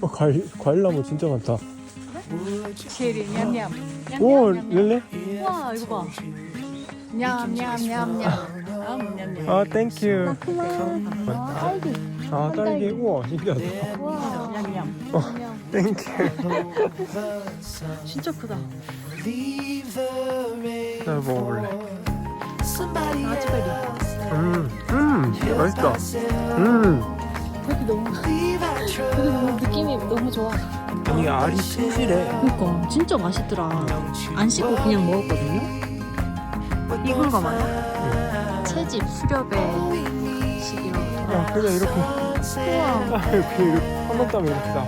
어, 과일, 과일 나무 진짜 많다. 체리 냠냠. 오, 릴레? 와 이거 봐. 냠냠냠냠. 아, 냠냠. 아, 땡큐. 아, 딸기. 아, 딸기. 우와, 신기하다. 와. 냠냠. 어, 땡큐. 진짜 크다. 나 먹어볼래. 라즈베리. 음, 음, 맛있다. 음. 되게 너무 너무 느낌이 너무 좋아. 아니, 알이 튼실해. 그니까 진짜 맛있더라. 안 씻고 그냥 먹었거든요. 익은 거 맞아? 채집 수렵의 시기로. 아, 그냥 이렇게. 우와. 아, 이렇게, 이렇게. 한번 따면 이렇게 나와.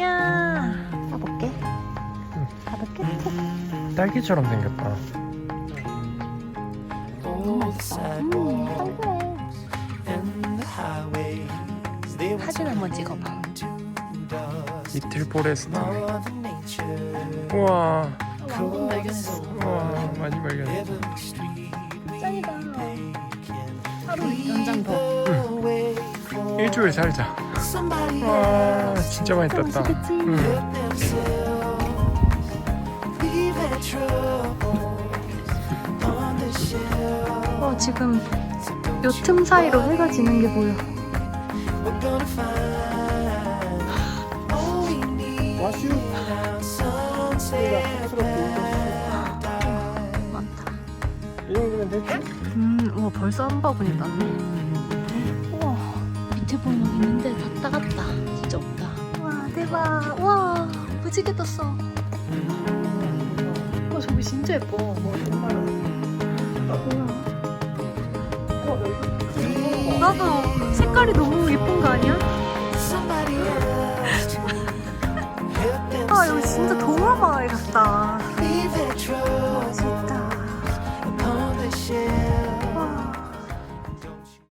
야. 가볼게. 가볼게. 딸기처럼 생겼다. 너무 맛있다. 음, 상큼해. 사진 한번 찍어봐. 이틀 포레스트. 우와, 왕금 발견했어. 우와, 많이 발견했어. 짱이다. 하루 연장도. 일주일 살자. 와, 진짜 많이. 맛있겠지? 음. 어, 지금 요 틈 사이로 해가 지는 게 보여. 와슈. 이 정도면 됐지? 음, 우와, 벌써 한 바구니 땄네. 우와, 밑에 보이는 거 있는데 다 따갔다. 진짜 없다. 와, 대박. 와, 무지개 떴어. 와, 저기 진짜 예뻐. 나도 색깔이 너무 예쁜 거 아니야?